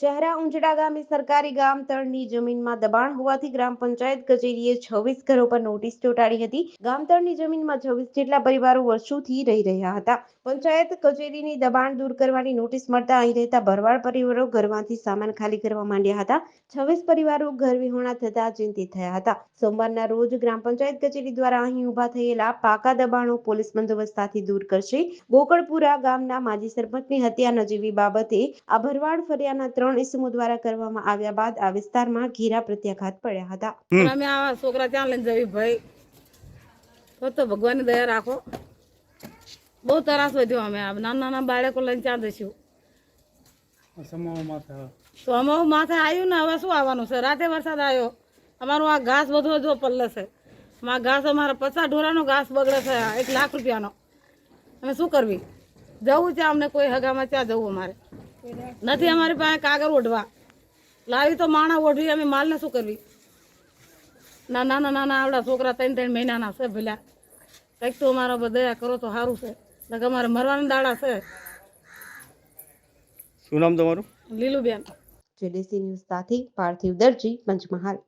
શહેરા ઉંચડા ગામે સરકારી ગામ તળની જમીનમાં દબાણ હોવાથી ગ્રામ પંચાયત કચેરીએ છવ્વીસ ઘરો પર નોટિસ ચોંટાડી હતી. ગામ તળની જમીનમાં છવ્વીસ જેટલા પરિવારો વર્ષોથી રહી રહ્યા હતા. પંચાયત કચેરીની દબાણ દૂર કરવાની નોટિસ મળતા અહીં રહેતા ભરવાડ પરિવારો ઘરમાંથી સામાન ખાલી કરવા માંડ્યા હતા. છવ્વીસ પરિવારો ઘર વિહોણા થતા ચિંતિત થયા હતા. સોમવારના રોજ ગ્રામ પંચાયત કચેરી દ્વારા અહીં ઊભા થયેલા પાકા દબાણો પોલીસ બંદોબસ્ત સાથે દૂર કરશે. ગોકળપુરા ગામના માજી સરપંચની હત્યા નજીવી બાબતે આ ભરવાડ ફરિયાના ત્રણ ઇસમો દ્વારા કરવામાં આવ્યા બાદ આ વિસ્તારમાં ઘીરા પ્રત્યાઘાત પડ્યા હતા. અમે આવા છોકરા ત્યાં લઈને જવી ભાઈ? તો તો ભગવાનની દયા રાખો. બહુ તરાસ વધ્યો અમે. નાના નાના બાળકો લઈને ત્યાં જઈશું? તો અમારું માથે આવ્યું ને હવે શું આવવાનું છે? રાતે વરસાદ આવ્યો. અમારું આ ઘાસ બધો જો પલ્લે છે. આ ઘાસ અમારા પચાસ ઢોરાનો ઘાસ બગડે છે એક લાખ રૂપિયાનો. અમે શું કરવી? જવું છે અમને કોઈ હગામાં? ત્યાં જવું અમારે? નથી અમારી પાસે કાગળ ઓઢવા. લાવી તો માણા ઓઢવી અમે માલને શું કરવી? ના નાના નાના આવડા છોકરા ત્રણ ત્રણ મહિનાના છે ભલ્યા કંઈક તો અમારા બધા દયા કરો તો સારું છે. નકર અમારે મરવાના દાડા છે. શું નામ તમારું? લીલુબેન. જેડીસી ન્યૂઝ સાથે પાર્થિવ દરજી પંચમહાલ.